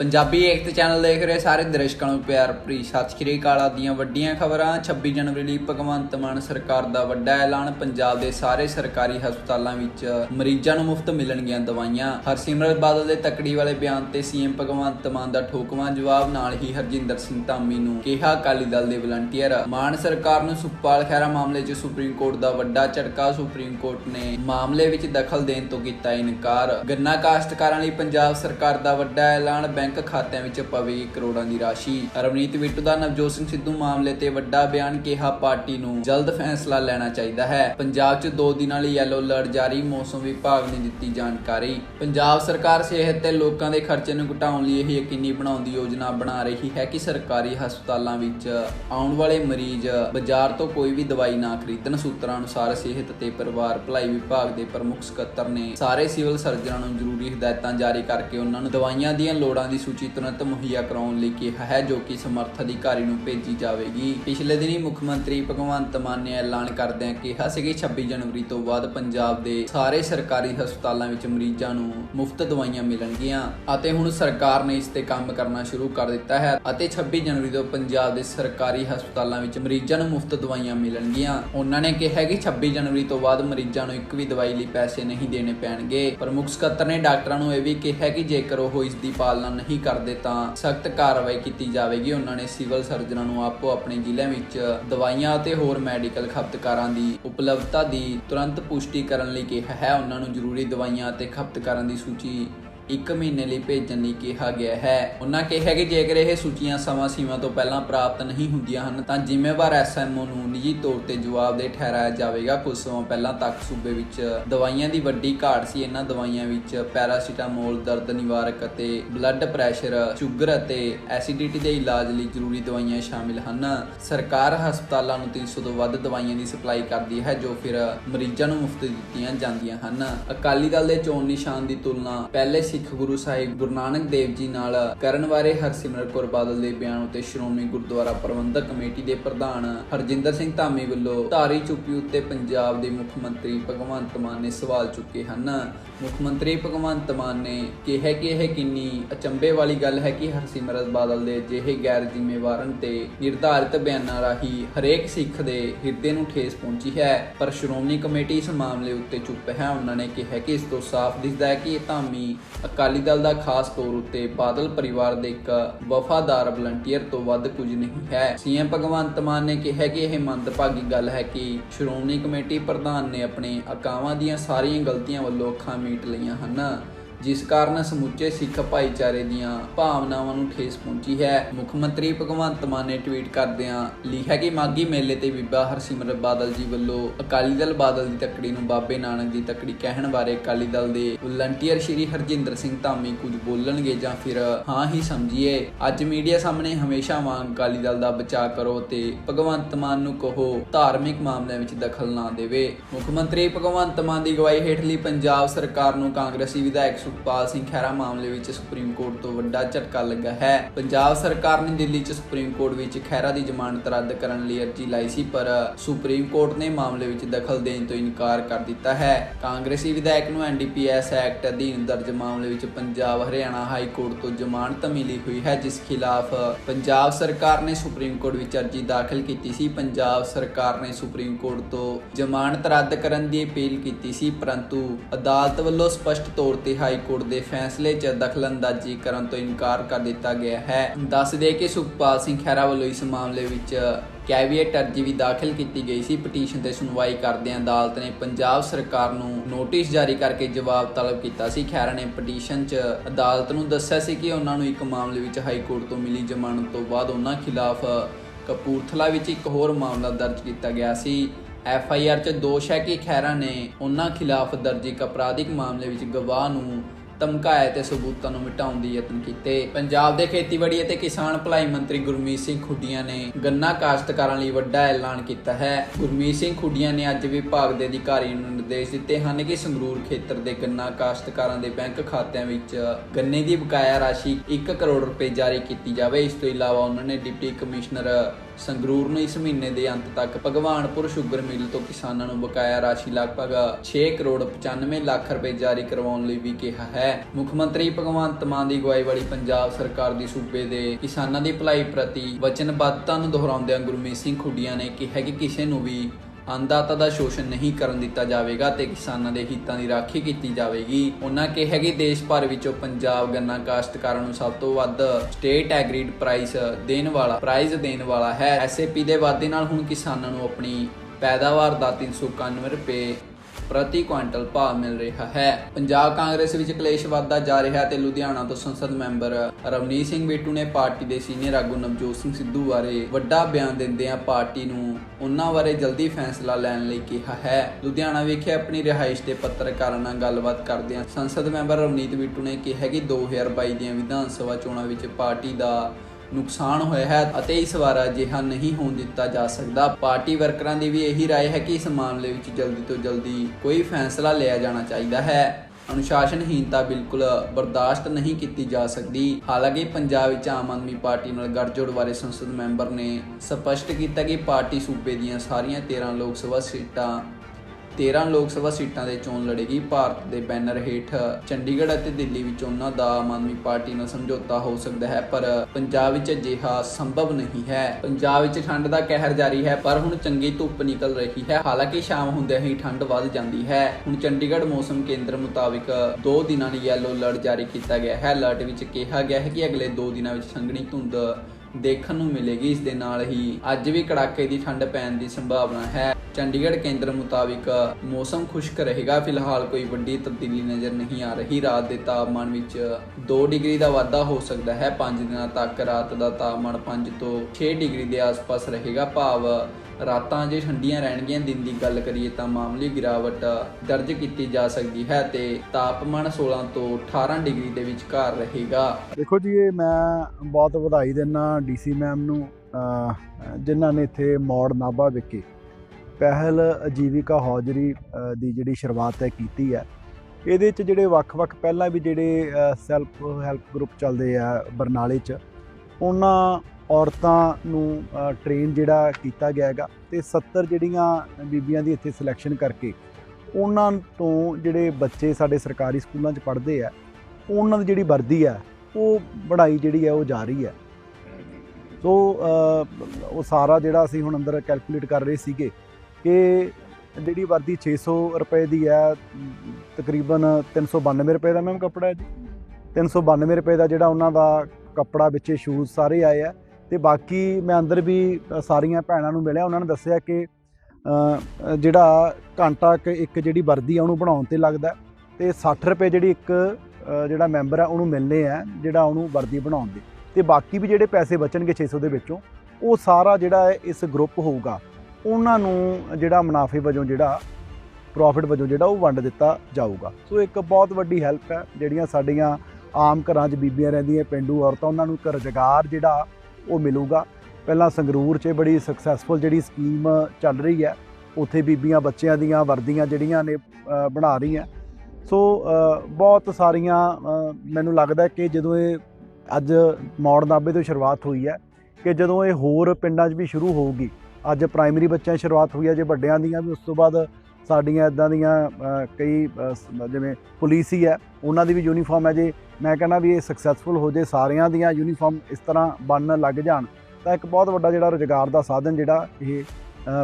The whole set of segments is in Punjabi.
ਪੰਜਾਬੀ ਏਕਤ ਚੈਨਲ ਦੇਖ ਰਹੇ ਸਾਰੇ ਦਰਸ਼ਕਾਂ ਨੂੰ ਪਿਆਰ ਭਰੀ। ਸਤਿ ਸ਼੍ਰੀ ਅਕਾਲ। ਦੀਆਂ ਵੱਡੀਆਂ ਖਬਰਾਂ 26 ਜਨਵਰੀ ਲਈ ਭਗਵੰਤ ਮਾਨ ਸਰਕਾਰ ਦਾ ਵੱਡਾ ਐਲਾਨ, ਪੰਜਾਬ ਦੇ ਸਾਰੇ ਸਰਕਾਰੀ ਹਸਪਤਾਲਾਂ ਵਿੱਚ ਮਰੀਜ਼ਾਂ ਨੂੰ ਮੁਫਤ ਮਿਲਣਗੀਆਂ ਦਵਾਈਆਂ। ਹਰਸਿਮਰਤ ਬਾਦਲ ਦੇ ਤਕੜੀ ਵਾਲੇ ਬਿਆਨ ਤੇ ਸੀਐਮ ਭਗਵੰਤ ਮਾਨ ਦਾ ਠੋਕਵਾਂ ਜਵਾਬ, ਨਾਲ ਹੀ ਹਰਜਿੰਦਰ ਸਿੰਘ ਧਾਮੀ ਨੂੰ ਕਿਹਾ, ਅਕਾਲੀ ਦਲ ਦੇ ਵਲੰਟੀਅਰ। ਮਾਨ ਸਰਕਾਰ ਨੂੰ ਸੁਖਪਾਲ ਖਹਿਰਾ ਮਾਮਲੇ 'ਚ ਸੁਪਰੀਮ ਕੋਰਟ ਦਾ ਵੱਡਾ ਝਟਕਾ, ਸੁਪਰੀਮ ਕੋਰਟ ਨੇ ਮਾਮਲੇ ਵਿੱਚ ਦਖਲ ਦੇਣ ਤੋਂ ਕੀਤਾ ਇਨਕਾਰ। ਗੰਨਾ ਕਾਸ਼ਤਕਾਰਾਂ ਲਈ ਪੰਜਾਬ ਸਰਕਾਰ ਦਾ ਵੱਡਾ ਐਲਾਨ ਬੈਂਕ ਖਾਤਿਆਂ ਵਿੱਚ ਪਵੇਗੀ ਕਰੋੜਾਂ ਦੀ ਰਾਸ਼ੀ। ਰਵਨੀਤ ਬਿੱਟੂ ਦਾ ਨਵਜੋਤ ਸਿੰਘ ਸਿੱਧੂ ਮਾਮਲੇ ਤੇ ਵੱਡਾ ਬਿਆਨ ਕਿਹਾ ਪਾਰਟੀ ਨੂੰ ਜਲਦ ਫੈਸਲਾ ਲੈਣਾ ਚਾਹੀਦਾ ਹੈ। ਪੰਜਾਬ 'ਚ 2 ਦਿਨਾਂ ਲਈ ਯੈਲੋ ਅਲਰਟ ਜਾਰੀ, ਮੌਸਮ ਵਿਭਾਗ ਨੇ ਦਿੱਤੀ ਜਾਣਕਾਰੀ। ਪੰਜਾਬ ਸਰਕਾਰ ਸਿਹਤ ਤੇ ਲੋਕਾਂ ਦੇ ਖਰਚੇ ਨੂੰ ਘਟਾਉਣ ਲਈ ਇਹ ਯਕੀਨੀ ਬਣਾਉਣ ਦੀ ਯੋਜਨਾ ਬਣਾ ਰਹੀ ਹੈ ਕਿ ਸਰਕਾਰੀ ਹਸਪਤਾਲਾਂ ਵਿੱਚ ਆਉਣ ਵਾਲੇ ਮਰੀਜ਼ ਬਾਜ਼ਾਰ ਤੋਂ ਕੋਈ ਵੀ ਦਵਾਈ ਨਾ ਖਰੀਦਣ। ਸੂਤਰਾਂ ਅਨੁਸਾਰ ਸਿਹਤ ਤੇ ਪਰਿਵਾਰ ਭਲਾਈ ਵਿਭਾਗ ਦੇ ਪ੍ਰਮੁੱਖ ਸਕੱਤਰ ਨੇ ਸਾਰੇ ਸਿਵਲ ਸਰਜਨਾਂ ਨੂੰ ਜ਼ਰੂਰੀ ਹਦਾਇਤਾਂ ਜਾਰੀ ਕਰਕੇ ਉਹਨਾਂ ਨੂੰ ਦਵਾਈਆਂ ਦੀਆਂ ਲੋੜਾਂ ਦੀ ਸੂਚੀ ਤੁਰੰਤ ਮੁਹੱਈਆ ਕਰਾਉਣ ਲਈ ਕਿਹਾ ਹੈ, ਜੋ ਕਿ ਸਮਰਥ ਅਧਿਕਾਰੀ ਨੂੰ ਭੇਜੀ ਜਾਵੇਗੀ। ਪਿਛਲੇ ਦਿਨੀ ਮੁੱਖ ਮੰਤਰੀ ਭਗਵੰਤ ਮਾਨ ਨੇ ਐਲਾਨ ਕਰਦਿਆਂ ਕਿਹਾ ਸੀ ਕਿ 26 ਜਨਵਰੀ ਤੋਂ ਬਾਅਦ ਪੰਜਾਬ ਦੇ ਸਾਰੇ ਸਰਕਾਰੀ ਹਸਪਤਾਲਾਂ ਵਿੱਚ ਮਰੀਜ਼ਾਂ ਨੂੰ ਮੁਫਤ ਦਵਾਈਆਂ ਮਿਲਣਗੀਆਂ ਅਤੇ ਹੁਣ ਸਰਕਾਰ ਨੇ ਇਸ ਤੇ ਕੰਮ ਕਰਨਾ ਸ਼ੁਰੂ ਕਰ ਦਿੱਤਾ ਹੈ ਅਤੇ 26 ਜਨਵਰੀ ਤੋਂ ਪੰਜਾਬ ਦੇ ਸਰਕਾਰੀ ਹਸਪਤਾਲਾਂ ਵਿੱਚ ਮਰੀਜ਼ਾਂ ਨੂੰ ਮੁਫਤ ਦਵਾਈਆਂ ਮਿਲਣਗੀਆਂ। ਉਹਨਾਂ ਨੇ ਕਿਹਾ ਕਿ 26 ਜਨਵਰੀ ਤੋਂ ਬਾਅਦ ਮਰੀਜ਼ਾਂ ਨੂੰ ਇੱਕ ਵੀ ਦਵਾਈ ਲਈ ਪੈਸੇ ਨਹੀਂ ਦੇਣੇ ਪੈਣਗੇ। ਪ੍ਰਮੁੱਖ ਸਕੱਤਰ ਨੇ ਡਾਕਟਰਾਂ ਨੂੰ ਇਹ ਵੀ ਕਿਹਾ ਕਿ ਜੇਕਰ ਉਹ ਇਸ ਦੀ ਪਾਲਣਾ ਨਹੀਂ ਕਰਦੇ ਤਾਂ ਸਖਤ ਕਾਰਵਾਈ ਕੀਤੀ ਜਾਵੇਗੀ। ਉਹਨਾਂ ਨੇ ਸਿਵਲ ਸਰਜਨਾਂ ਨੂੰ ਆਪੋ ਆਪਣੇ ਜ਼ਿਲ੍ਹਿਆਂ ਵਿੱਚ ਦਵਾਈਆਂ ਅਤੇ ਹੋਰ ਮੈਡੀਕਲ ਖਪਤਕਾਰਾਂ ਦੀ ਉਪਲਬਧਤਾ ਦੀ ਤੁਰੰਤ ਪੁਸ਼ਟੀ ਕਰਨ ਲਈ ਕਿਹਾ ਹੈ। ਉਹਨਾਂ ਨੂੰ ਜ਼ਰੂਰੀ ਦਵਾਈਆਂ ਅਤੇ ਖਪਤਕਾਰਾਂ ਦੀ ਸੂਚੀ ਇੱਕ ਮਹੀਨੇ ਲਈ ਭੇਜਣ ਲਈ ਕਿਹਾ ਗਿਆ ਹੈ। ਉਹਨਾਂ ਕਿਹਾ ਕਿ ਜੇਕਰ ਇਹ ਸੂਚੀਆਂ ਸਮਾਂ ਸੀਮਾ ਤੋਂ ਪਹਿਲਾਂ ਪ੍ਰਾਪਤ ਨਹੀਂ ਹੁੰਦੀਆਂ ਹਨ, ਤਾਂ ਜ਼ਿੰਮੇਵਾਰ ਐਸਐਮਓ ਨੂੰ ਨਿੱਜੀ ਤੌਰ ਤੇ ਜਵਾਬ ਦੇ ਠਹਿਰਾਇਆ ਜਾਵੇਗਾ। ਕੁਝ ਸਮਾਂ ਪਹਿਲਾਂ ਤੱਕ ਸੂਬੇ ਵਿੱਚ ਦਵਾਈਆਂ ਦੀ ਵੱਡੀ ਘਾਟ ਸੀ। ਇਹਨਾਂ ਦਵਾਈਆਂ ਵਿੱਚ ਪੈਰਾਸੀਟਾਮੋਲ, ਦਰਦ ਨਿਵਾਰਕ ਅਤੇ ਬਲੱਡ ਪ੍ਰੈਸ਼ਰ, ਸ਼ੂਗਰ ਅਤੇ ਐਸਿਡਿਟੀ ਦੇ ਇਲਾਜ ਲਈ ਜ਼ਰੂਰੀ ਦਵਾਈਆਂ ਸ਼ਾਮਿਲ ਹਨ। ਸਰਕਾਰ ਹਸਪਤਾਲਾਂ ਨੂੰ 300 ਤੋਂ ਵੱਧ ਦਵਾਈਆਂ ਦੀ ਸਪਲਾਈ ਕਰਦੀ ਹੈ, ਜੋ ਫਿਰ ਮਰੀਜ਼ਾਂ ਨੂੰ ਮੁਫਤ ਦਿੱਤੀਆਂ ਜਾਂਦੀਆਂ ਹਨ। ਅਕਾਲੀ ਦਲ ਦੇ ਚੋਣ ਨਿਸ਼ਾਨ ਦੀ ਤੁਲਨਾ ਪਹਿਲੇ ਸਿੱਖ ਗੁਰੂ ਸਾਹਿਬ ਗੁਰੂ ਨਾਨਕ ਦੇਵ ਜੀ ਨਾਲ ਕਰਨ ਬਾਰੇ ਹਰਸਿਮਰਤ ਕੌਰ ਬਾਦਲ ਦੇ ਬਿਆਨ ਉਤੇ ਸ਼੍ਰੋਮਣੀ ਗੁਰਦੁਆਰਾ ਪ੍ਰਬੰਧਕ ਕਮੇਟੀ ਦੇ ਪ੍ਰਧਾਨ ਹਰਜਿੰਦਰ ਸਿੰਘ ਧਾਮੀ ਵੱਲੋਂ ਧਾਰੀ ਚੁੱਪੀ ਉੱਤੇ ਪੰਜਾਬ ਦੇ ਮੁੱਖ ਮੰਤਰੀ ਭਗਵੰਤ ਮਾਨ ਨੇ ਸਵਾਲ ਚੁੱਕੇ ਹਨ। ਮੁੱਖ ਮੰਤਰੀ ਭਗਵੰਤ ਮਾਨ ਨੇ ਕਿਹਾ ਕਿ ਇਹ ਕਿੰਨੀ ਅਚੰਭੇ ਵਾਲੀ ਗੱਲ ਹੈ ਕਿ ਹਰਸਿਮਰਤ ਬਾਦਲ ਦੇ ਅਜਿਹੇ ਗੈਰ ਜ਼ਿੰਮੇਵਾਰਨ ਤੇ ਨਿਰਧਾਰਿਤ ਬਿਆਨਾਂ ਰਾਹੀਂ ਹਰੇਕ ਸਿੱਖ ਦੇ ਹਿਰਦੇ ਨੂੰ ਠੇਸ ਪਹੁੰਚੀ ਹੈ। ਪਰ ਸ਼੍ਰੋਮਣੀ ਕਮੇਟੀ ਇਸ ਮਾਮਲੇ ਉੱਤੇ ਚੁੱਪ ਹੈ। ਉਹਨਾਂ ਨੇ ਕਿਹਾ ਕਿ ਇਸ ਤੋਂ ਸਾਫ਼ ਦਿਸਦਾ ਹੈ ਕਿ ਇਹ ਧਾਮੀ ਅਕਾਲੀ ਦਲ ਦਾ ਖਾਸ ਤੌਰ ਉੱਤੇ ਬਾਦਲ ਪਰਿਵਾਰ ਦੇ ਇੱਕ ਵਫਾਦਾਰ ਵਲੰਟੀਅਰ ਤੋਂ ਵੱਧ ਕੁਝ ਨਹੀਂ ਹੈ। ਸੀਐਮ ਭਗਵੰਤ ਮਾਨ ਨੇ ਕਿਹਾ ਕਿ ਇਹ ਮੰਦਭਾਗੀ ਗੱਲ ਹੈ ਕਿ ਸ਼੍ਰੋਮਣੀ ਕਮੇਟੀ ਪ੍ਰਧਾਨ ਨੇ ਆਪਣੇ ਅਕਾਵਾਂ ਦੀਆਂ ਸਾਰੀਆਂ ਗਲਤੀਆਂ ਵੱਲੋਂ ਅੱਖਾਂ ਮੀਟ ਲਈਆਂ ਹਨ। ਜਿਸ ਕਾਰਨ ਸਮੁੱਚੇ ਸਿੱਖ ਭਾਈਚਾਰੇ ਦੀਆਂ ਭਾਵਨਾਵਾਂ ਨੂੰ ਠੇਸ ਪਹੁੰਚੀ ਹੈ। ਮੁੱਖ ਮੰਤਰੀ ਭਗਵੰਤ ਮਾਨ ਨੇ ਟਵੀਟ ਕਰਦਿਆਂ ਲਿਖਿਆ ਕਿ ਮਾਗੀ ਮੇਲੇ ਤੇ ਬੀਬਾ ਹਰਸਿਮਰਤ ਬਾਦਲ ਜੀ ਵੱਲੋਂ ਅਕਾਲੀ ਦਲ ਬਾਦਲ ਦੀ ਤੱਕੜੀ ਨੂੰ ਬਾਬੇ ਨਾਨਕ ਦੀ ਤੱਕੜੀ ਕਹਿਣ ਬਾਰੇ ਅਕਾਲੀ ਦਲ ਦੇ ਵਲੰਟੀਅਰ ਸ਼੍ਰੀ ਹਰਜਿੰਦਰ ਸਿੰਘ ਧਾਮੀ ਕੁਝ ਬੋਲਣਗੇ ਜਾਂ ਫਿਰ ਹਾਂ ਹੀ ਸਮਝੀਏ। ਅੱਜ ਮੀਡੀਆ ਸਾਹਮਣੇ ਹਮੇਸ਼ਾ ਵਾਂਗ ਅਕਾਲੀ ਦਲ ਦਾ ਬਚਾਅ ਕਰੋ ਤੇ ਭਗਵੰਤ ਮਾਨ ਨੂੰ ਕਹੋ ਧਾਰਮਿਕ ਮਾਮਲਿਆਂ ਵਿੱਚ ਦਖਲ ਨਾ ਦੇਵੇ। ਮੁੱਖ ਮੰਤਰੀ ਭਗਵੰਤ ਮਾਨ ਦੀ ਅਗਵਾਈ ਹੇਠਲੀ ਪੰਜਾਬ ਸਰਕਾਰ ਨੂੰ ਕਾਂਗਰਸੀ ਵਿਧਾਇਕ ਸੁਖਪਾਲ ਸਿੰਘ ਖਹਿਰਾ ਮਾਮਲੇ ਵਿੱਚ ਸੁਪਰੀਮ ਕੋਰਟ ਤੋਂ ਵੱਡਾ ਝਟਕਾ ਲੱਗਾ ਹੈ। ਪੰਜਾਬ ਸਰਕਾਰ ਨੇ ਦਿੱਲੀ 'ਚ ਸੁਪਰੀਮ ਕੋਰਟ ਵਿੱਚ ਖਹਿਰਾ ਦੀ ਜ਼ਮਾਨਤ ਰੱਦ ਕਰਨ ਲਈ ਅਰਜ਼ੀ ਲਾਈ ਸੀ, ਪਰ ਸੁਪਰੀਮ ਕੋਰਟ ਨੇ ਮਾਮਲੇ ਵਿੱਚ ਦਖਲ ਦੇਣ ਤੋਂ ਇਨਕਾਰ ਕਰ ਦਿੱਤਾ ਹੈ। ਕਾਂਗਰਸੀ ਵਿਧਾਇਕ ਨੂੰ ਐਨਡੀਪੀਐਸ ਐਕਟ ਅਧੀਨ ਦਰਜ ਮਾਮਲੇ ਵਿੱਚ ਪੰਜਾਬ, ਹਰਿਆਣਾ ਹਾਈ ਕੋਰਟ ਤੋਂ ਜ਼ਮਾਨਤ ਮਿਲੀ ਹੋਈ ਹੈ, ਜਿਸ ਖਿਲਾਫ ਪੰਜਾਬ ਸਰਕਾਰ ਨੇ ਸੁਪਰੀਮ ਕੋਰਟ ਵਿੱਚ ਅਰਜ਼ੀ ਦਾਖਲ ਕੀਤੀ ਸੀ। ਪੰਜਾਬ ਸਰਕਾਰ ਨੇ ਸੁਪਰੀਮ ਕੋਰਟ ਤੋਂ ਜ਼ਮਾਨਤ ਰੱਦ ਕਰਨ ਦੀ ਅਪੀਲ ਕੀਤੀ ਸੀ, ਪਰੰਤੂ ਅਦਾਲਤ ਵੱਲੋਂ ਸਪਸ਼ਟ ਤੌਰ ਤੇ ਹਾਈ ਕੋਰਟ ਦੇ ਫੈਸਲੇ 'ਚ ਦਖਲਅੰਦਾਜ਼ੀ ਕਰਨ ਤੋਂ ਇਨਕਾਰ ਕਰ ਦਿੱਤਾ ਗਿਆ ਹੈ। ਦੱਸ ਦੇ ਕਿ ਸੁਖਪਾਲ ਸਿੰਘ ਖਹਿਰਾ ਵੱਲੋਂ ਇਸ ਮਾਮਲੇ ਵਿੱਚ ਕੈਵੀਏਟ ਅਰਜ਼ੀ ਵੀ ਦਾਖਲ ਕੀਤੀ ਗਈ ਸੀ। ਪਟੀਸ਼ਨ ਤੇ ਸੁਣਵਾਈ ਕਰਦਿਆਂ ਅਦਾਲਤ ਨੇ ਪੰਜਾਬ ਸਰਕਾਰ ਨੂੰ ਨੋਟਿਸ ਜਾਰੀ ਕਰਕੇ ਜਵਾਬ ਤਲਬ ਕੀਤਾ ਸੀ। ਖੈਰਾ ਨੇ ਪਟੀਸ਼ਨ 'ਚ ਅਦਾਲਤ ਨੂੰ ਦੱਸਿਆ ਸੀ ਕਿ ਉਹਨਾਂ ਨੂੰ ਇੱਕ ਮਾਮਲੇ ਵਿੱਚ ਹਾਈ ਕੋਰਟ ਤੋਂ ਮਿਲੀ ਜ਼ਮਾਨਤ ਤੋਂ ਬਾਅਦ ਉਹਨਾਂ ਖਿਲਾਫ ਕਪੂਰਥਲਾ ਵਿੱਚ ਇੱਕ ਹੋਰ ਮਾਮਲਾ ਦਰਜ ਕੀਤਾ ਗਿਆ ਸੀ। ਐਫ ਆਈ ਆਰ 'ਚ ਦੋਸ਼ ਹੈ ਕਿ ਖੈਰਾ ਨੇ ਉਹਨਾਂ ਖਿਲਾਫ ਦਰਜ ਇੱਕ ਅਪਰਾਧਿਕ ਮਾਮਲੇ ਵਿੱਚ ਗਵਾਹ ਨੂੰ ਧਮਕਾਇਆ ਤੇ ਸਬੂਤਾਂ ਨੂੰ ਮਿਟਾਉਣ ਦੀ ਯਤਨ ਕੀਤੇ। ਪੰਜਾਬ ਦੇ ਖੇਤੀਬਾੜੀ ਅਤੇ ਕਿਸਾਨ ਭਲਾਈ ਮੰਤਰੀ ਗੁਰਮੀਤ ਸਿੰਘ ਖੁੱਡੀਆਂ ਨੇ ਗੰਨਾ ਕਾਸ਼ਤਕਾਰਾਂ ਲਈ ਵੱਡਾ ਐਲਾਨ ਕੀਤਾ ਹੈ। ਗੁਰਮੀਤ ਸਿੰਘ ਖੁੱਡੀਆਂ ਨੇ ਅੱਜ ਵਿਭਾਗ ਦੇ ਅਧਿਕਾਰੀਆਂ ਨੂੰ ਨਿਰਦੇਸ਼ ਦਿੱਤੇ ਹਨ ਕਿ ਸੰਗਰੂਰ ਖੇਤਰ ਦੇ ਗੰਨਾ ਕਾਸ਼ਤਕਾਰਾਂ ਦੇ ਬੈਂਕ ਖਾਤਿਆਂ ਵਿੱਚ ਗੰਨੇ ਦੀ ਬਕਾਇਆ ਰਾਸ਼ੀ 1 ਕਰੋੜ ਰੁਪਏ ਜਾਰੀ ਕੀਤੀ ਜਾਵੇ। ਇਸ ਤੋਂ ਇਲਾਵਾ ਉਹਨਾਂ ਨੇ ਡਿਪਟੀ ਕਮਿਸ਼ਨਰ ਸੰਗਰੂਰ ਨੂੰ ਇਸ ਮਹੀਨੇ ਦੇ ਅੰਤ ਤੱਕ ਭਗਵਾਨਪੁਰ ਸ਼ੂਗਰ ਮਿਲ ਤੋਂ ਕਿਸਾਨਾਂ ਨੂੰ ਬਕਾਇਆ ਰਾਸ਼ੀ ਲਗਭਗ 6 ਕਰੋੜ 95 ਲੱਖ ਰੁਪਏ ਜਾਰੀ ਕਰਵਾਉਣ ਲਈ ਵੀ ਕਿਹਾ ਹੈ। ਮੁੱਖ ਮੰਤਰੀ ਭਗਵੰਤ ਮਾਨ ਦੀ ਅਗਵਾਈ ਵਾਲੀ ਪੰਜਾਬ ਸਰਕਾਰ ਦੀ ਸੂਬੇ ਦੇ ਕਿਸਾਨਾਂ ਦੀ ਭਲਾਈ ਪ੍ਰਤੀ ਵਚਨਬੱਧਤਾ ਨੂੰ ਦੁਹਰਾਉਂਦਿਆਂ ਗੁਰਮੀਤ ਸਿੰਘ ਖੁੱਡੀਆਂ ਨੇ ਕਿਹਾ ਕਿ ਕਿਸੇ ਨੂੰ ਵੀ ਅੰਦਾਤਾ ਦਾ ਸ਼ੋਸ਼ਣ ਨਹੀਂ ਕਰਨ ਦਿੱਤਾ ਜਾਵੇਗਾ ਤੇ ਕਿਸਾਨਾਂ ਦੇ ਹਿੱਤਾਂ ਦੀ ਰਾਖੀ ਕੀਤੀ ਜਾਵੇਗੀ। ਉਹਨਾਂ ਕਿਹਾ ਕਿ ਦੇਸ਼ ਭਰ ਵਿੱਚੋਂ ਪੰਜਾਬ ਗੰਨਾ ਕਾਸ਼ਤਕਾਰਾਂ ਨੂੰ ਸਭ ਤੋਂ ਵੱਧ ਸਟੇਟ ਐਗਰੀਡ ਪ੍ਰਾਈਸ ਦੇਣ ਵਾਲਾ ਪ੍ਰਾਈਜ਼ ਦੇਣ ਵਾਲਾ ਹੈ। ਐਸਏਪੀ ਦੇ ਵਾਧੇ ਨਾਲ ਹੁਣ ਕਿਸਾਨਾਂ ਨੂੰ ਆਪਣੀ ਪੈਦਾਵਾਰ ਦਾ 391 ਰੁਪਏ ਪ੍ਰਤੀ ਕੁਇੰਟਲ ਭਾਅ ਮਿਲ ਰਿਹਾ ਹੈ। ਪੰਜਾਬ ਕਾਂਗਰਸ ਵਿੱਚ ਕਲੇਸ਼ ਵੱਧਦਾ ਜਾ ਰਿਹਾ ਤੇ ਲੁਧਿਆਣਾ ਤੋਂ ਸੰਸਦ ਮੈਂਬਰ ਰਵਨੀਤ ਸਿੰਘ ਬਿੱਟੂ ਨੇ ਪਾਰਟੀ ਦੇ ਸੀਨੀਅਰ ਆਗੂ ਨਵਜੋਤ ਸਿੰਘ ਸਿੱਧੂ ਬਾਰੇ ਵੱਡਾ ਬਿਆਨ ਦਿੰਦਿਆਂ ਪਾਰਟੀ ਨੂੰ ਉਹਨਾਂ ਬਾਰੇ ਜਲਦੀ ਫੈਸਲਾ ਲੈਣ ਲਈ ਕਿਹਾ ਹੈ। ਲੁਧਿਆਣਾ ਵਿਖੇ ਆਪਣੀ ਰਿਹਾਇਸ਼ ਦੇ ਪੱਤਰਕਾਰਾਂ ਨਾਲ ਗੱਲਬਾਤ ਕਰਦਿਆਂ ਸੰਸਦ ਮੈਂਬਰ ਰਵਨੀਤ ਬਿੱਟੂ ਨੇ ਕਿਹਾ ਕਿ 2022 ਦੀਆਂ ਵਿਧਾਨ ਸਭਾ ਚੋਣਾਂ ਵਿੱਚ ਪਾਰਟੀ ਦਾ ਨੁਕਸਾਨ ਹੋਇਆ ਹੈ ਅਤੇ ਇਸ ਵਾਰ ਅਜਿਹਾ ਨਹੀਂ ਹੋਣ ਦਿੱਤਾ ਜਾ ਸਕਦਾ ਪਾਰਟੀ ਵਰਕਰਾਂ ਦੀ ਵੀ ਇਹੀ رائے ਹੈ ਕਿ ਇਸ ਮਾਮਲੇ ਵਿੱਚ ਜਲਦੀ ਤੋਂ ਜਲਦੀ ਕੋਈ ਫੈਸਲਾ ਲਿਆ ਜਾਣਾ ਚਾਹੀਦਾ ਹੈ ਅਨੁਸ਼ਾਸਨਹੀਨਤਾ ਬਿਲਕੁਲ ਬਰਦਾਸ਼ਤ ਨਹੀਂ ਕੀਤੀ ਜਾ ਸਕਦੀ ਹਾਲਾਂਕਿ ਪੰਜਾਬ ਵਿੱਚ ਆਮ ਆਦਮੀ ਪਾਰਟੀ ਨਾਲ ਗੱਠਜੋੜ ਬਾਰੇ ਸੰਸਦ ਮੈਂਬਰ ਨੇ ਸਪਸ਼ਟ ਕੀਤਾ ਕਿ ਪਾਰਟੀ ਸੂਬੇ ਦੀਆਂ ਸਾਰੀਆਂ 13 ਲੋਕ ਸਭਾ ਸੀਟਾਂ 13 ਲੋਕ ਸਭਾ ਸੀਟਾਂ ਦੇ ਚੋਣ ਲੜੇਗੀ। ਭਾਰਤ ਦੇ ਬੈਨਰ ਹੇਠ ਚੰਡੀਗੜ੍ਹ ਅਤੇ ਦਿੱਲੀ ਵਿੱਚ ਉਹਨਾਂ ਦਾ ਆਮ ਆਦਮੀ ਪਾਰਟੀ ਨਾਲ ਸਮਝੌਤਾ ਹੋ ਸਕਦਾ ਹੈ, ਪਰ ਪੰਜਾਬ ਵਿੱਚ ਅਜਿਹਾ ਸੰਭਵ ਨਹੀਂ ਹੈ। ਪੰਜਾਬ ਵਿੱਚ ਠੰਡ ਦਾ ਕਹਿਰ ਜਾਰੀ ਹੈ, ਪਰ ਹੁਣ ਚੰਗੀ ਧੁੱਪ ਨਿਕਲ ਰਹੀ ਹੈ। ਹਾਲਾਂਕਿ ਸ਼ਾਮ ਹੁੰਦਿਆਂ ਹੀ ਠੰਡ ਵੱਧ ਜਾਂਦੀ ਹੈ। ਹੁਣ ਚੰਡੀਗੜ੍ਹ ਮੌਸਮ ਕੇਂਦਰ ਮੁਤਾਬਿਕ 2 ਦਿਨਾਂ ਲਈ ਯੈਲੋ ਅਲਰਟ ਜਾਰੀ ਕੀਤਾ ਗਿਆ ਹੈ। ਅਲਰਟ ਵਿੱਚ ਕਿਹਾ ਗਿਆ ਹੈ ਕਿ ਅਗਲੇ 2 ਦਿਨਾਂ ਵਿੱਚ ਸੰਘਣੀ ਧੁੰਦ ਦੇਖਣ ਨੂੰ ਮਿਲੇਗੀ। ਇਸ ਦੇ ਨਾਲ ਹੀ ਅੱਜ ਵੀ ਕੜਾਕੇ ਦੀ ਠੰਡ ਪੈਣ ਦੀ ਸੰਭਾਵਨਾ ਹੈ। ਚੰਡੀਗੜ੍ਹ ਕੇਂਦਰ ਮੁਤਾਬਿਕ ਮੌਸਮ ਖੁਸ਼ਕ ਰਹੇਗਾ। ਫਿਲਹਾਲ ਕੋਈ ਵੱਡੀ ਤਬਦੀਲੀ ਨਜ਼ਰ ਨਹੀਂ ਆ ਰਹੀ। ਰਾਤ ਦੇ ਤਾਪਮਾਨ ਵਿੱਚ 2 ਡਿਗਰੀ ਦਾ ਵਾਧਾ ਹੋ ਸਕਦਾ ਹੈ। 5 ਦਿਨਾਂ ਤੱਕ ਰਾਤ ਦਾ ਤਾਪਮਾਨ 5 ਤੋਂ 6 ਡਿਗਰੀ ਦੇ ਆਸ-ਪਾਸ ਰਹੇਗਾ। ਭਾਵ ਰਾਤਾਂ ਜੇ ਠੰਡੀਆਂ ਰਹਿਣਗੀਆਂ, ਦਿਨ ਦੀ ਗੱਲ ਕਰੀਏ ਤਾਂ ਮਾਮੂਲੀ ਗਿਰਾਵਟ ਦਰਜ ਕੀਤੀ ਜਾ ਸਕਦੀ ਹੈ ਤੇ ਤਾਪਮਾਨ 16 ਤੋਂ 18 ਡਿਗਰੀ ਦੇ ਵਿਚਕਾਰ ਰਹੇਗਾ। ਦੇਖੋ ਜੀ, ਇਹ ਮੈਂ ਬਹੁਤ ਵਧਾਈ ਦਿੰਦਾ ਡੀਸੀ ਮੈਮ ਨੂੰ ਜਿਨ੍ਹਾਂ ਨੇ ਇੱਥੇ ਮੌੜ ਨਾਭਾ ਵਿਖੇ ਪਹਿਲ ਅਜੀਵਿਕਾ ਹੌਜਰੀ ਦੀ ਜਿਹੜੀ ਸ਼ੁਰੂਆਤ ਹੈ ਕੀਤੀ ਹੈ। ਇਹਦੇ ਚ ਜਿਹੜੇ ਵੱਖ-ਵੱਖ ਪਹਿਲਾਂ ਵੀ ਜਿਹੜੇ ਸੈਲਫ ਹੈਲਪ ਗਰੁੱਪ ਚੱਲਦੇ ਆ ਬਰਨਾਲੇ ਚ, ਉਹਨਾਂ ਔਰਤਾਂ ਨੂੰ ਟ੍ਰੇਨ ਜਿਹੜਾ ਕੀਤਾ ਗਿਆ ਹੈਗਾ ਤੇ 70 ਜਿਹੜੀਆਂ ਬੀਬੀਆਂ ਦੀ ਇੱਥੇ ਸਿਲੈਕਸ਼ਨ ਕਰਕੇ ਉਹਨਾਂ ਤੋਂ ਜਿਹੜੇ ਬੱਚੇ ਸਾਡੇ ਸਰਕਾਰੀ ਸਕੂਲਾਂ 'ਚ ਪੜ੍ਹਦੇ ਆ ਉਹਨਾਂ ਦੀ ਜਿਹੜੀ ਵਰਦੀ ਹੈ ਉਹ ਬਣਾਈ ਜਿਹੜੀ ਹੈ ਉਹ ਜਾ ਰਹੀ ਹੈ ਸੋ ਉਹ ਸਾਰਾ ਜਿਹੜਾ ਅਸੀਂ ਹੁਣ ਅੰਦਰ ਕੈਲਕੂਲੇਟ ਕਰ ਰਹੇ ਸੀਗੇ ਕਿ ਜਿਹੜੀ ਵਰਦੀ 600 ਰੁਪਏ ਦੀ ਹੈ ਅਮ, ਤਕਰੀਬਨ 392 ਰੁਪਏ ਦਾ ਮੈਮ ਕੱਪੜਾ ਹੈ ਜੀ। 392 ਰੁਪਏ ਦਾ ਜਿਹੜਾ ਉਹਨਾਂ ਦਾ ਕੱਪੜਾ ਵਿੱਚੇ ਸ਼ੂਜ਼ ਸਾਰੇ ਆਏ ਆ ਤੇ ਬਾਕੀ ਮੈਂ ਅੰਦਰ ਵੀ ਸਾਰੀਆਂ ਭੈਣਾਂ ਨੂੰ ਮਿਲਿਆ, ਉਹਨਾਂ ਨੇ ਦੱਸਿਆ ਕਿ ਜਿਹੜਾ ਘੰਟਾ ਕੁ ਇੱਕ ਜਿਹੜੀ ਵਰਦੀ ਆ ਉਹਨੂੰ ਬਣਾਉਣ ਤੇ ਲੱਗਦਾ ਹੈ ਤੇ 60 ਰੁਪਏ ਜਿਹੜੀ ਇੱਕ ਜਿਹੜਾ ਮੈਂਬਰ ਹੈ ਉਹਨੂੰ ਮਿਲਨੇ ਆ ਜਿਹੜਾ ਉਹਨੂੰ ਵਰਦੀ ਬਣਾਉਣ ਦੇ। ਤੇ ਬਾਕੀ ਵੀ ਜਿਹੜੇ ਪੈਸੇ ਬਚਣਗੇ 600 ਦੇ ਵਿੱਚੋਂ, ਉਹ ਸਾਰਾ ਜਿਹੜਾ ਹੈ ਇਸ ਗਰੁੱਪ ਹੋਊਗਾ। ਉਹਨਾਂ ਨੂੰ ਜਿਹੜਾ ਮੁਨਾਫੇ ਵਜੋਂ ਜਿਹੜਾ ਪ੍ਰੋਫਿਟ ਵਜੋਂ ਜਿਹੜਾ ਉਹ ਵੰਡ ਦਿੱਤਾ ਜਾਊਗਾ। ਸੋ ਇੱਕ ਬਹੁਤ ਵੱਡੀ ਹੈਲਪ ਹੈ ਜਿਹੜੀਆਂ ਸਾਡੀਆਂ ਆਮ ਘਰਾਂ 'ਚ ਬੀਬੀਆਂ ਰਹਿੰਦੀਆਂ, ਪਿੰਡੂ ਔਰਤਾਂ, ਉਹਨਾਂ ਨੂੰ ਇੱਕ ਰੁਜ਼ਗਾਰ ਜਿਹੜਾ ਉਹ ਮਿਲੂਗਾ। ਪਹਿਲਾਂ ਸੰਗਰੂਰ 'ਚ ਬੜੀ ਸਕਸੈਸਫੁਲ ਜਿਹੜੀ ਸਕੀਮ ਚੱਲ ਰਹੀ ਹੈ, ਉੱਥੇ ਬੀਬੀਆਂ ਬੱਚਿਆਂ ਦੀਆਂ ਵਰਦੀਆਂ ਜਿਹੜੀਆਂ ਨੇ ਬਣਾ ਰਹੀਆਂ। ਸੋ ਬਹੁਤ ਸਾਰੀਆਂ ਮੈਨੂੰ ਲੱਗਦਾ ਕਿ ਜਦੋਂ ਇਹ ਅੱਜ ਮੌੜ ਨਾਭੇ ਤੋਂ ਸ਼ੁਰੂਆਤ ਹੋਈ ਹੈ, ਕਿ ਜਦੋਂ ਇਹ ਹੋਰ ਪਿੰਡਾਂ 'ਚ ਵੀ ਸ਼ੁਰੂ ਹੋਊਗੀ, ਅੱਜ ਪ੍ਰਾਇਮਰੀ ਬੱਚਿਆਂ 'ਚ ਸ਼ੁਰੂਆਤ ਹੋਈ ਹੈ, ਜੇ ਵੱਡਿਆਂ ਦੀਆਂ ਵੀ, ਉਸ ਤੋਂ ਬਾਅਦ ਸਾਡੀਆਂ ਇਦਾਂ ਦੀਆਂ ਕਈ ਜਿਵੇਂ ਪੁਲਿਸ ਹੀ ਹੈ, ਉਹਨਾਂ ਦੀ ਵੀ ਯੂਨੀਫਾਰਮ ਹੈ ਜੇ ਮੈਂ ਕਹਿੰਦਾ ਵੀ ਇਹ ਸਕਸੈਸਫੁਲ ਹੋ ਜੇ, ਸਾਰਿਆਂ ਦੀਆਂ ਯੂਨੀਫਾਰਮ ਇਸ ਤਰ੍ਹਾਂ ਬਣਨ ਲੱਗ ਜਾਣ, ਤਾਂ ਇੱਕ ਬਹੁਤ ਵੱਡਾ ਜਿਹੜਾ ਰੁਜ਼ਗਾਰ ਦਾ ਸਾਧਨ ਜਿਹੜਾ ਇਹ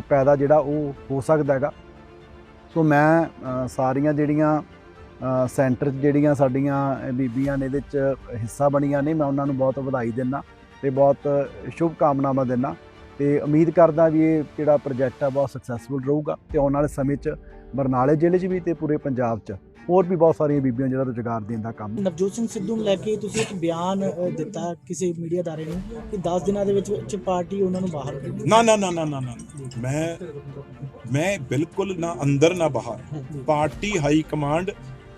ਪੈਦਾ ਜਿਹੜਾ ਉਹ ਹੋ ਸਕਦਾ ਹੈਗਾ। ਸੋ ਮੈਂ ਸਾਰੀਆਂ ਜਿਹੜੀਆਂ ਸੈਂਟਰ 'ਚ ਜਿਹੜੀਆਂ ਸਾਡੀਆਂ ਬੀਬੀਆਂ ਨੇ ਇਹਦੇ 'ਚ ਹਿੱਸਾ ਬਣੀਆਂ ਨੇ, ਮੈਂ ਉਹਨਾਂ ਨੂੰ ਬਹੁਤ ਵਧਾਈ ਦਿੰਦਾ ਤੇ ਬਹੁਤ ਸ਼ੁਭ ਕਾਮਨਾਵਾਂ ਦਿੰਦਾ ਤੇ ਉਮੀਦ ਕਰਦਾ ਵੀ ਇਹ ਜਿਹੜਾ ਪ੍ਰੋਜੈਕਟ ਆ, ਬਹੁਤ ਸਕਸੈਸਫੁਲ ਰਹੂਗਾ ਤੇ ਆਉਣ ਵਾਲੇ ਸਮੇਂ 'ਚ ਬਰਨਾਲੇ ਜ਼ਿਲ੍ਹੇ 'ਚ ਵੀ ਤੇ ਪੂਰੇ ਪੰਜਾਬ 'ਚ। ਹੋਰ ਵੀ ਬਹੁਤ ਸਾਰੀਆਂ ਬੀਬੀਆਂ ਜਿਹੜਾ ਰੁਜ਼ਗਾਰ ਦੇਣ ਦਾ ਕੰਮ ਨਵਜੋਤ ਸਿੰਘ ਸਿੱਧੂ ਨੂੰ ਲੈ ਕੇ ਤੁਸੀਂ ਇੱਕ ਬਿਆਨ ਦਿੱਤਾ ਕਿਸੇ ਮੀਡੀਆ ਅਦਾਰੇ ਨੂੰ ਕਿ 10 ਦਿਨਾਂ ਦੇ ਵਿੱਚ ਵਿੱਚ ਪਾਰਟੀ ਉਹਨਾਂ ਨੂੰ ਬਾਹਰ ਨਾ ਨਾ ਨਾ ਨਾ ਨਾ ਨਾ। ਮੈਂ ਮੈਂ ਬਿਲਕੁਲ ਨਾ ਅੰਦਰ ਨਾ ਬਾਹਰ। ਪਾਰਟੀ ਹਾਈ ਕਮਾਂਡ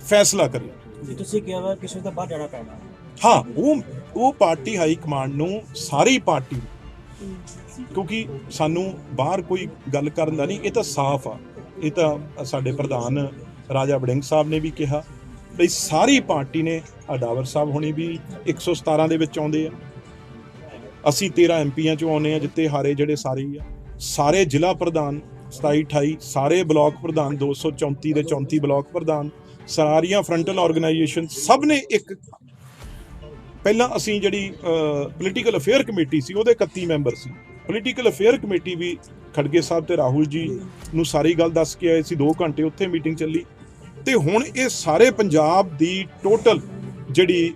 ਫੈਸਲਾ ਕਰੇ। ਤੁਸੀਂ ਕਿਹਾ ਵਾ ਕਿਸੇ ਦਾ ਬਾਹਰ ਜਾਣਾ ਪੈਣਾ। ਹਾਂ ਉਹ ਉਹ ਪਾਰਟੀ ਹਾਈ ਕਮਾਂਡ ਨੂੰ ਸਾਰੀ ਪਾਰਟੀ ਕਿਉਂਕਿ ਸਾਨੂੰ ਬਾਹਰ ਕੋਈ ਗੱਲ ਕਰਨ ਦਾ ਨਹੀਂ ਇਹ ਤਾਂ ਸਾਫ਼ ਆ। ਇਹ ਤਾਂ ਸਾਡੇ ਪ੍ਰਧਾਨ ਰਾਜਾ ਵੜਿੰਗ ਸਾਹਿਬ ਨੇ ਵੀ ਕਿਹਾ ਬਈ ਸਾਰੀ ਪਾਰਟੀ ਨੇ ਅਡਾਵਰ ਸਾਹਿਬ ਹੋਣੀ ਵੀ 117 ਦੇ ਵਿੱਚ ਆਉਂਦੇ ਆ। ਅਸੀਂ 13 ਐਮਪੀਆਂ ਚੋਂ ਆਉਨੇ ਆ, ਜਿੱਤੇ ਹਾਰੇ ਜਿਹੜੇ ਸਾਰੇ ਹੀ ਆ। ਸਾਰੇ ਜ਼ਿਲ੍ਹਾ ਪ੍ਰਧਾਨ 27 28 ਸਾਰੇ ਬਲਾਕ ਪ੍ਰਧਾਨ 234 ਦੇ 34 ਬਲਾਕ ਪ੍ਰਧਾਨ, ਸਾਰੀਆਂ ਫਰੰਟਲ ਆਰਗੇਨਾਈਜੇਸ਼ਨ ਸਭ ਨੇ ਇੱਕ। ਪਹਿਲਾਂ ਅਸੀਂ ਜਿਹੜੀ ਪੋਲੀਟੀਕਲ ਅਫੇਅਰ ਕਮੇਟੀ ਸੀ, ਉਹਦੇ 31 ਮੈਂਬਰ ਸੀ। ਪੋਲੀਟੀਕਲ ਅਫੇਅਰ ਕਮੇਟੀ ਵੀ ਖੜਗੇ ਸਾਹਿਬ ਤੇ ਰਾਹੁਲ ਜੀ ਨੂੰ ਸਾਰੀ ਗੱਲ ਦੱਸ ਕੇ ਆਏ ਸੀ 2 ਘੰਟੇ ਉੱਥੇ ਮੀਟਿੰਗ ਚੱਲੀ। ਤੇ ਹੁਣ ਇਹ ਸਾਰੇ ਪੰਜਾਬ ਦੀ ਟੋਟਲ ਜਿਹੜੀ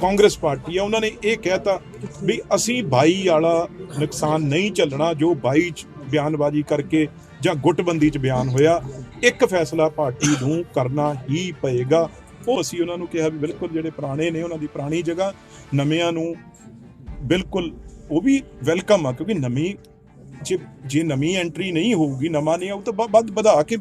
ਕਾਂਗਰਸ ਪਾਰਟੀ ਆ ਉਹਨਾਂ ਨੇ ਇਹ ਕਹਿਤਾ ਵੀ ਅਸੀਂ 22 ਵਾਲਾ ਨੁਕਸਾਨ ਨਹੀਂ ਚੱਲਣਾ ਜੋ 22 ਚ ਬਿਆਨਬਾਜ਼ੀ ਕਰਕੇ ਜਾਂ ਗੁੱਟਬੰਦੀ ਚ ਬਿਆਨ ਹੋਇਆ ਇੱਕ ਫੈਸਲਾ ਪਾਰਟੀ ਨੂੰ ਕਰਨਾ ਹੀ ਪਏਗਾ। ਉਹ ਅਸੀਂ ਉਹਨਾਂ ਨੂੰ ਕਿਹਾ ਵੀ ਬਿਲਕੁਲ ਜਿਹੜੇ ਪੁਰਾਣੇ ਨੇ ਉਹਨਾਂ ਦੀ ਪੁਰਾਣੀ ਜਗ੍ਹਾ ਨਵਿਆਂ ਨੂੰ ਬਿਲਕੁਲ ਉਹ ਵੀ ਵੈਲਕਮ ਆ, ਕਿਉਂਕਿ ਨਵੀਂ ਜੇ ਜੇ ਨਵੀਂ ਐਂਟਰੀ ਨਹੀਂ ਹੋਊਗੀ, ਨਵਾਂ ਨਹੀਂ ਆਊ, ਤਾਂ ਵ- ਵੱਧ ਵਧਾ ਕੇ,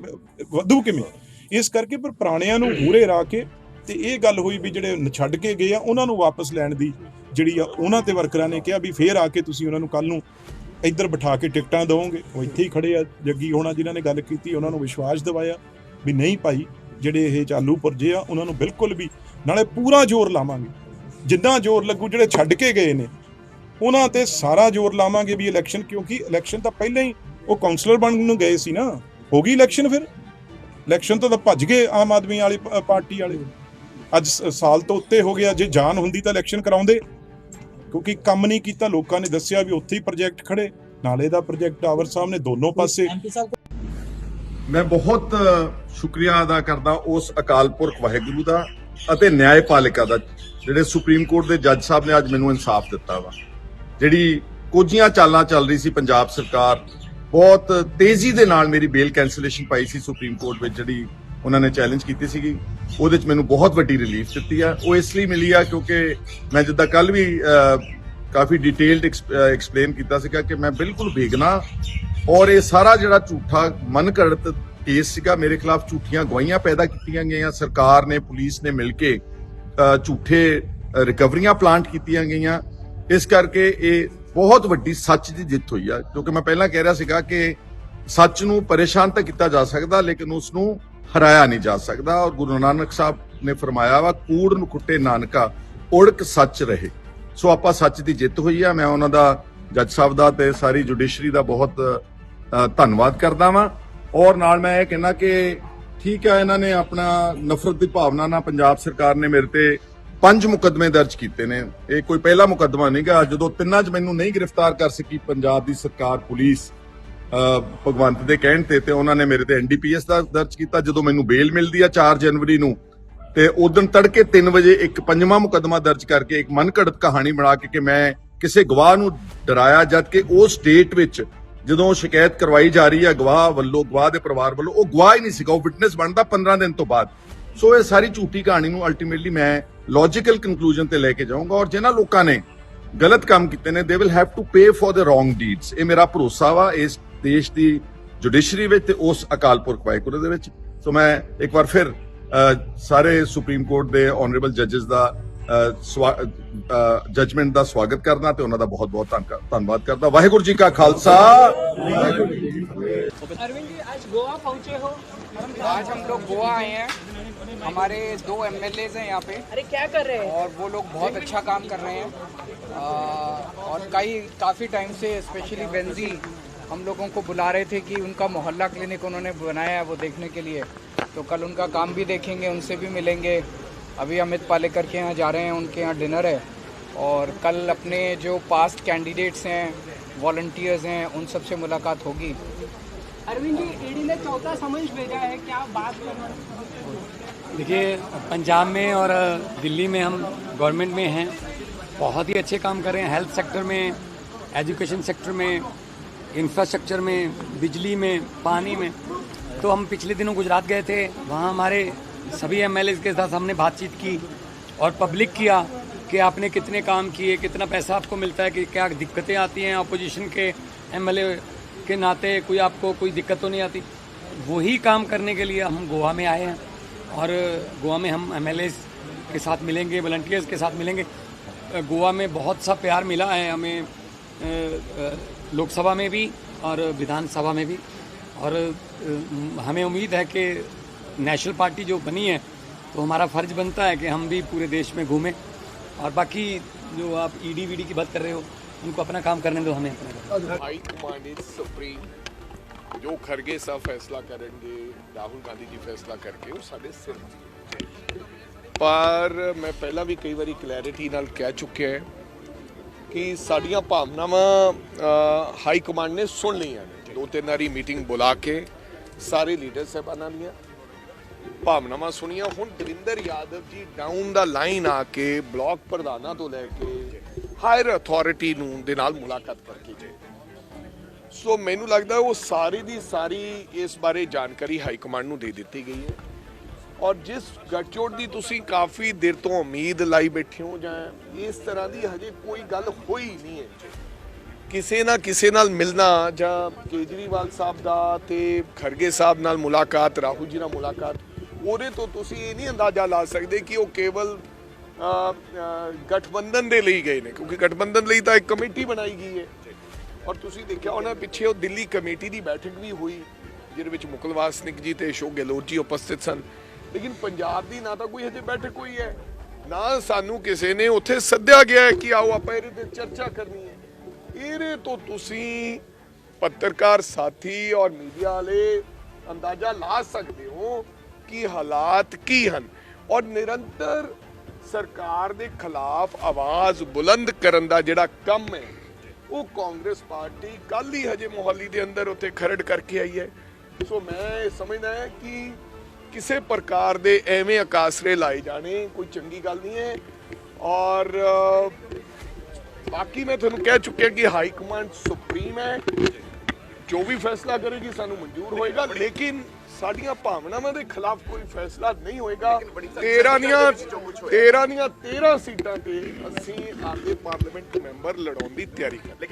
ਵਧੂ ਕਿਵੇਂ? ਇਸ ਕਰਕੇ ਪਰ ਪੁਰਾਣਿਆਂ ਨੂੰ ਮੂਹਰੇ ਰਾ ਕੇ ਤੇ ਇਹ ਗੱਲ ਹੋਈ ਵੀ ਜਿਹੜੇ ਛੱਡ ਕੇ ਗਏ ਆ, ਉਹਨਾਂ ਨੂੰ ਵਾਪਸ ਲੈਣ ਦੀ ਜਿਹੜੀ ਆ, ਉਹਨਾਂ ਤੇ ਵਰਕਰਾਂ ਨੇ ਕਿਹਾ ਵੀ ਫੇਰ ਆ ਕੇ ਤੁਸੀਂ ਉਹਨਾਂ ਨੂੰ ਕੱਲ ਨੂੰ ਇੱਧਰ ਬਿਠਾ ਕੇ ਟਿਕਟਾਂ ਦਿਓਗੇ ਉਹ ਇੱਥੇ ਹੀ ਖੜੇ ਆ, ਜੱਗੀ ਹੋਣਾ ਜਿਨ੍ਹਾਂ ਨੇ ਗੱਲ ਕੀਤੀ, ਉਹਨਾਂ ਨੂੰ ਵਿਸ਼ਵਾਸ ਦਿਵਾਇਆ ਵੀ ਨਹੀਂ ਭਾਈ, ਜਿਹੜੇ ਇਹ ਚਾਲੂ ਪੁਰਜੇ ਆ, ਉਹਨਾਂ ਨੂੰ ਬਿਲਕੁਲ ਵੀ ਨਾਲੇ ਪੂਰਾ ਜ਼ੋਰ ਲਾਵਾਂਗੇ। ਜਿੰਨਾ ਜ਼ੋਰ ਲੱਗੂ, ਜਿਹੜੇ ਛੱਡ ਕੇ ਗਏ ਨੇ ਉਹਨਾਂ ਤੇ ਸਾਰਾ ਜ਼ੋਰ ਲਾਵਾਂਗੇ ਵੀ ਇਲੈਕਸ਼ਨ ਕਿਉਂਕਿ ਇਲੈਕਸ਼ਨ ਤਾਂ ਪਹਿਲਾਂ ਹੀ ਉਹ ਕਾਉਂਸਲਰ ਬਣਨ ਨੂੰ ਗਏ ਸੀ ਨਾ। ਹੋ ਗਈ ਇਲੈਕਸ਼ਨ ਫਿਰ? ਇਲੈਕਸ਼ਨ ਤੋਂ ਤਾਂ ਭੱਜ ਗਏ ਆਮ ਆਦਮੀ ਵਾਲੀ ਪਾਰਟੀ ਵਾਲੇ। ਅੱਜ ਸਾਲ ਤੋਂ ਉੱਤੇ ਹੋ ਗਿਆ ਜੇ ਜਾਨ ਹੁੰਦੀ ਤਾਂ ਇਲੈਕਸ਼ਨ ਕਰਾਉਂਦੇ। ਕਿਉਂਕਿ ਕੰਮ ਨਹੀਂ ਕੀਤਾ ਲੋਕਾਂ ਨੇ ਦੱਸਿਆ ਵੀ ਉੱਥੇ ਹੀ ਪ੍ਰੋਜੈਕਟ ਖੜੇ। ਨਾਲੇ ਦਾ ਪ੍ਰੋਜੈਕਟ ਟਾਵਰ ਸਾਹਮਣੇ ਦੋਨੋਂ ਪਾਸੇ। ਐਮਪੀ ਸਾਹਿਬ ਮੈਂ ਬਹੁਤ ਸ਼ੁਕਰੀਆ ਅਦਾ ਕਰਦਾ ਉਸ ਅਕਾਲ ਪੁਰਖ ਵਾਹਿਗੁਰੂ ਦਾ ਅਤੇ ਨਿਆਂਪਾਲਿਕਾ ਦਾ ਜਿਹੜੇ ਸੁਪਰੀਮ ਕੋਰਟ ਦੇ ਜੱਜ ਸਾਹਿਬ ਨੇ ਅੱਜ ਮੈਨੂੰ ਇਨਸਾਫ ਦਿੱਤਾ ਵਾ। ਜਿਹੜੀ ਕੋਝੀਆਂ ਚਾਲਾਂ ਚੱਲ ਰਹੀ ਸੀ ਪੰਜਾਬ ਸਰਕਾਰ, ਬਹੁਤ ਤੇਜ਼ੀ ਦੇ ਨਾਲ ਮੇਰੀ ਬੇਲ ਕੈਂਸਲੇਸ਼ਨ ਪਾਈ ਸੀ ਸੁਪਰੀਮ ਕੋਰਟ ਵਿੱਚ, ਜਿਹੜੀ ਉਹਨਾਂ ਨੇ ਚੈਲੰਜ ਕੀਤੀ ਸੀਗੀ। ਉਹਦੇ ਵਿੱਚ ਮੈਨੂੰ ਬਹੁਤ ਵੱਡੀ ਰਿਲੀਫ ਦਿੱਤੀ ਆ। ਉਹ ਇਸ ਲਈ ਮਿਲੀ ਆ ਕਿਉਂਕਿ ਮੈਂ ਜਿੱਦਾਂ ਕੱਲ ਵੀ ਕਾਫੀ ਡਿਟੇਲਡ ਐਕਸਪਲੇਨ ਕੀਤਾ ਸੀਗਾ ਕਿ ਮੈਂ ਬਿਲਕੁਲ ਬੇਗਨਾ ਔਰ ਇਹ ਸਾਰਾ ਜਿਹੜਾ ਝੂਠਾ ਮਨਘੜਤ ਕੇਸ ਸੀਗਾ, ਮੇਰੇ ਖਿਲਾਫ ਝੂਠੀਆਂ ਗਵਾਹੀਆਂ ਪੈਦਾ ਕੀਤੀਆਂ ਗਈਆਂ। ਸਰਕਾਰ ਨੇ, ਪੁਲਿਸ ਨੇ ਮਿਲ ਕੇ ਝੂਠੇ ਰਿਕਵਰੀਆਂ ਪਲਾਂਟ ਕੀਤੀਆਂ ਗਈਆਂ। ਇਸ ਕਰਕੇ ਇਹ ਬਹੁਤ ਵੱਡੀ ਸੱਚ ਦੀ ਜਿੱਤ ਹੋਈ ਆ ਕਿਉਂਕਿ ਮੈਂ ਪਹਿਲਾਂ ਕਹਿ ਰਿਹਾ ਸੀਗਾ ਕਿ ਸੱਚ ਨੂੰ ਪਰੇਸ਼ਾਨ ਤਾਂ ਕੀਤਾ ਜਾ ਸਕਦਾ, ਲੇਕਿਨ ਉਸ ਨੂੰ ਹਰਾਇਆ ਨਹੀਂ ਜਾ ਸਕਦਾ। ਔਰ ਗੁਰੂ ਨਾਨਕ ਸਾਹਿਬ ਨੇ ਫਰਮਾਇਆ ਵਾ, ਕੂੜ ਨੂੰ ਕੁੱਟੇ ਨਾਨਕਾ, ਉੜਕ ਸੱਚ ਰਹੇ। ਸੋ ਆਪਾਂ ਸੱਚ ਦੀ ਜਿੱਤ ਹੋਈ ਆ। ਮੈਂ ਉਹਨਾਂ ਦਾ ਜੱਜ ਸਾਹਿਬ ਦਾ ਤੇ ਸਾਰੀ ਜੁਡੀਸ਼ਰੀ ਦਾ ਬਹੁਤ ਧੰਨਵਾਦ ਕਰਦਾ ਵਾਂ। ਔਰ ਨਾਲ ਮੈਂ ਇਹ ਕਹਿਣਾ ਕਿ ਠੀਕ ਆ, ਇਹਨਾਂ ਨੇ ਆਪਣਾ ਨਫ਼ਰਤ ਦੀ ਭਾਵਨਾ ਨਾਲ ਪੰਜਾਬ ਸਰਕਾਰ ਨੇ ਮੇਰੇ ਤੇ ਪੰਜ ਮੁਕੱਦਮੇ ਦਰਜ ਕੀਤੇ ਨੇ। ਇਹ ਕੋਈ ਪਹਿਲਾ ਮੁਕੱਦਮਾ ਨਹੀਂਗਾ ਜਦੋਂ ਤਿੰਨਾਂ 'ਚ ਮੈਨੂੰ ਨਹੀਂ ਗ੍ਰਿਫਤਾਰ ਕਰ ਸਕੀ ਪੰਜਾਬ ਦੀ ਸਰਕਾਰ, ਪੁਲਿਸ ਭਗਵੰਤ ਦੇ ਕਹਿਣ ਤੇ ਤੇ ਉਹਨਾਂ ਨੇ ਮੇਰੇ ਤੇ ਐਨਡੀਪੀਐਸ ਦਾ ਦਰਜ ਕੀਤਾ, ਜਦੋਂ ਮੈਨੂੰ ਬੇਲ ਮਿਲਦੀ ਆ 4 ਜਨਵਰੀ ਨੂੰ। ਤੇ ਉਦੋਂ ਤੜਕੇ 3 ਵਜੇ ਇੱਕ ਪੰਜਵਾਂ ਮੁਕੱਦਮਾ ਦਰਜ ਕਰਕੇ ਇੱਕ ਮਨਘੜਤ ਕਹਾਣੀ ਬਣਾ ਕੇ ਕਿ ਮੈਂ ਕਿਸੇ ਗਵਾਹ ਨੂੰ ਡਰਾਇਆ ਜਦ ਕਿ ਉਸ ਡੇਟ ਵਿੱਚ ਜਦੋਂ ਸ਼ਿਕਾਇਤ ਕਰਵਾਈ ਜਾ ਰਹੀ ਹੈ ਗਵਾਹ ਵੱਲੋਂ, ਗਵਾਹ ਦੇ ਪਰਿਵਾਰ ਵੱਲੋਂ, ਉਹ ਗਵਾਹ ਹੀ ਨਹੀਂ ਸੀਗਾ, ਉਹ ਵਿਟਨੈਸ ਬਣਦਾ 15 ਦਿਨ ਤੋਂ ਬਾਅਦ। ਸੋ ਇਹ ਸਾਰੀ ਝੂਠੀ ਕਹਾਣੀ ਨੂੰ ਅਲਟੀਮੇਟਲੀ ਮੈਂ ਲੌਜੀਕਲ ਕਨਕਲੂਜਨ ਤੇ ਲੈ ਕੇ ਜਾਊਂਗਾ ਔਰ ਜਿਨ੍ਹਾਂ ਲੋਕਾਂ ਨੇ ਗਲਤ ਕੰਮ ਕੀਤੇ ਨੇ they will have to pay for the wrong deeds ਇਹ ਮੇਰਾ ਭਰੋਸਾ ਵਾ ਇਸ ਦੇਸ਼ ਦੀ ਜੁਡੀਸ਼ਰੀ ਵਿੱਚ ਤੇ ਉਸ ਅਕਾਲ ਪੁਰਖ ਵਾਹਿਗੁਰੂ ਦੇ ਵਿੱਚ। ਸੋ ਮੈਂ ਇੱਕ ਵਾਰ ਫਿਰ ਸਾਰੇ ਸੁਪਰੀਮ ਕੋਰਟ ਦੇ ਆਨਰੇਬਲ ਜੱਜਸ ਦਾ ਜਜਮੈਂਟ ਦਾ ਸਵਾਗਤ ਕਰਦਾ ਤੇ ਉਹਨਾਂ ਦਾ ਬਹੁਤ ਬਹੁਤ ਧੰਨਵਾਦ ਕਰਦਾ। ਵਾਹਿਗੁਰੂ ਜੀ ਕਾ ਖਾਲਸਾ। ਅਰਵਿੰਦ ਜੀ ਅੱਜ ਗੋਆ ਪਹੁੰਚੇ ਹੋ। आज हम लोग गोवा आए हैं हमारे दो एम हैं यहाँ पे। अरे क्या कर रहे हैं? और वो लोग बहुत अच्छा काम कर रहे हैं। आ, और कई काफ़ी टाइम से स्पेशली बेंजी हम लोगों को बुला रहे थे कि उनका मोहल्ला क्लिनिक उन्होंने बनाया है वो देखने के लिए। तो कल उनका काम भी देखेंगे उनसे भी मिलेंगे। अभी अमित पालेकर के यहाँ जा रहे हैं उनके यहाँ डिनर है। और कल अपने जो पास्ट कैंडिडेट्स हैं वॉल्टियर्स हैं उन सबसे मुलाकात होगी। अरविंद जी ईडी ने चौथा समन्स भेजा है क्या बात करना देखिए, पंजाब में और दिल्ली में हम गवर्नमेंट में हैं। बहुत ही अच्छे काम कर रहे हैं। हेल्थ सेक्टर में, एजुकेशन सेक्टर में, इंफ्रास्ट्रक्चर में, बिजली में, पानी में। तो हम पिछले दिनों गुजरात गए थे। वहाँ हमारे सभी एम के साथ हमने बातचीत की और पब्लिक किया कि आपने कितने काम किए, कितना पैसा आपको मिलता है, कि क्या दिक्कतें आती हैं अपोजिशन के एमएलए के नाते, कोई आपको कोई दिक्कत तो नहीं आती? वही काम करने के लिए हम गोवा में आए हैं। और गोवा में हम एमएलए के साथ मिलेंगे वॉल्टियर्स के साथ मिलेंगे। गोवा में बहुत सा प्यार मिला है हमें लोकसभा में भी और विधानसभा में भी। और हमें उम्मीद है कि नेशनल पार्टी जो बनी है तो हमारा फ़र्ज़ बनता है कि हम भी पूरे देश में घूमें। और बाकी जो आप ईडी वीडी की बात कर रहे हो, उनको अपना काम करने दो, हमें अपना ਜੋ ਖਰਗੇ ਸਾਹਿਬ ਫੈਸਲਾ ਕਰਨਗੇ, ਰਾਹੁਲ ਗਾਂਧੀ ਜੀ ਫੈਸਲਾ ਕਰਕੇ, ਉਹ ਸਾਡੇ ਸਿਰ ਪਰ ਮੈਂ ਪਹਿਲਾਂ ਵੀ ਕਈ ਵਾਰੀ ਕਲੈਰਿਟੀ ਨਾਲ ਕਹਿ ਚੁੱਕਿਆ ਹੈ ਕਿ ਸਾਡੀਆਂ ਭਾਵਨਾਵਾਂ ਹਾਈ ਕਮਾਂਡ ਨੇ ਸੁਣ ਲਈਆਂ ਨੇ। ਦੋ ਤਿੰਨ ਵਾਰੀ ਮੀਟਿੰਗ ਬੁਲਾ ਕੇ ਸਾਰੇ ਲੀਡਰ ਸਾਹਿਬਾਨਾਂ ਦੀਆਂ ਭਾਵਨਾਵਾਂ ਸੁਣੀਆਂ। ਹੁਣ ਦਵਿੰਦਰ ਯਾਦਵ ਜੀ ਡਾਊਨ ਦਾ ਲਾਈਨ ਆ ਕੇ ਬਲਾਕ ਪ੍ਰਧਾਨਾਂ ਤੋਂ ਲੈ ਕੇ ਹਾਇਰ ਅਥਾਰਟੀ ਨੂੰ ਦੇ ਨਾਲ ਮੁਲਾਕਾਤ ਕਰਕੇ ਗਏ। ਸੋ ਮੈਨੂੰ ਲੱਗਦਾ ਉਹ ਸਾਰੀ ਦੀ ਸਾਰੀ ਇਸ ਬਾਰੇ ਜਾਣਕਾਰੀ ਹਾਈ ਕਮਾਂਡ ਨੂੰ ਦੇ ਦਿੱਤੀ ਗਈ ਹੈ। ਔਰ ਜਿਸ ਗੱਠਜੋੜ ਦੀ ਤੁਸੀਂ ਕਾਫੀ ਦੇਰ ਤੋਂ ਉਮੀਦ ਲਾਈ ਬੈਠੇ ਹੋ ਜਾਂ ਇਸ ਤਰ੍ਹਾਂ ਦੀ ਹਜੇ ਕੋਈ ਗੱਲ ਹੋਈ ਨਹੀਂ ਹੈ। ਕਿਸੇ ਨਾ ਕਿਸੇ ਨਾਲ ਮਿਲਣਾ ਜਾਂ ਕੇਜਰੀਵਾਲ ਸਾਹਿਬ ਦਾ ਤੇ ਖਰਗੇ ਸਾਹਿਬ ਨਾਲ ਮੁਲਾਕਾਤ, ਰਾਹੁਲ ਜੀ ਨਾਲ ਮੁਲਾਕਾਤ, ਉਹਦੇ ਤੋਂ ਤੁਸੀਂ ਇਹ ਨਹੀਂ ਅੰਦਾਜ਼ਾ ਲਾ ਸਕਦੇ ਕਿ ਉਹ ਕੇਵਲ ਗਠਬੰਧਨ ਦੇ ਲਈ ਗਏ ਨੇ। ਕਿਉਂਕਿ ਗਠਬੰਧਨ ਲਈ ਤਾਂ ਇੱਕ ਕਮੇਟੀ ਬਣਾਈ ਗਈ ਹੈ। ਔਰ ਤੁਸੀਂ ਦੇਖਿਆ ਉਹਨਾਂ ਪਿੱਛੇ ਉਹ ਦਿੱਲੀ ਕਮੇਟੀ ਦੀ ਬੈਠਕ ਵੀ ਹੋਈ, ਜਿਹਦੇ ਵਿੱਚ ਮੁਕਲ ਵਾਸਨਿਕ ਜੀ ਤੇ ਅਸ਼ੋਕ ਗਹਿਲੋਤ ਜੀ ਉਪਸਥਿਤ ਸਨ। ਲੇਕਿਨ ਪੰਜਾਬ ਦੀ ਨਾ ਤਾਂ ਕੋਈ ਹਜੇ ਬੈਠਕ ਹੋਈ ਹੈ, ਨਾ ਸਾਨੂੰ ਕਿਸੇ ਨੇ ਉੱਥੇ ਸੱਦਿਆ ਗਿਆ ਕਿ ਆਓ ਆਪਾਂ ਇਹਦੇ ਤੇ ਚਰਚਾ ਕਰਨੀ ਹੈ। ਇਹਦੇ ਤੋਂ ਤੁਸੀਂ ਪੱਤਰਕਾਰ ਸਾਥੀ ਔਰ ਮੀਡੀਆ ਵਾਲੇ ਅੰਦਾਜ਼ਾ ਲਾ ਸਕਦੇ ਹੋ ਕਿ ਹਾਲਾਤ ਕੀ ਹਨ। ਔਰ ਨਿਰੰਤਰ ਸਰਕਾਰ ਦੇ ਖਿਲਾਫ ਆਵਾਜ਼ ਬੁਲੰਦ ਕਰਨ ਦਾ ਜਿਹੜਾ ਕੰਮ ਹੈ ਉਹ ਕਾਂਗਰਸ ਪਾਰਟੀ ਕੱਲ ਹੀ ਹਜੇ ਮੋਹਾਲੀ ਦੇ ਅੰਦਰ ਉੱਥੇ ਖਰੜ ਕਰਕੇ ਆਈ ਹੈ। ਸੋ ਮੈਂ ਇਹ ਸਮਝਦਾ ਹੈ ਕਿ ਕਿਸੇ ਪ੍ਰਕਾਰ ਦੇ ਐਵੇਂ ਅਕਾਸਰੇ ਲਾਏ ਜਾਣੇ ਕੋਈ ਚੰਗੀ ਗੱਲ ਨਹੀਂ ਹੈ। ਔਰ ਬਾਕੀ ਮੈਂ ਤੁਹਾਨੂੰ ਕਹਿ ਚੁੱਕਿਆ ਕਿ ਹਾਈ ਕਮਾਂਡ ਸੁਪਰੀਮ ਹੈ। ਜੋ ਵੀ ਫੈਸਲਾ ਕਰੇਗੀ ਸਾਨੂੰ ਮਨਜ਼ੂਰ ਹੋਏਗਾ। ਲੇਕਿਨ ਸਾਡੀਆਂ ਭਾਵਨਾਵਾਂ ਦੇ ਖਿਲਾਫ ਕੋਈ ਫੈਸਲਾ ਨਹੀਂ ਹੋਏਗਾ। 13 ਦੀਆਂ 13 ਦੀਆਂ 13 ਸੀਟਾਂ ਤੇ ਅਸੀਂ ਆਪਦੇ ਪਾਰਲੀਮੈਂਟ ਮੈਂਬਰ ਲੜਾਉਣ ਦੀ ਤਿਆਰੀ ਕਰ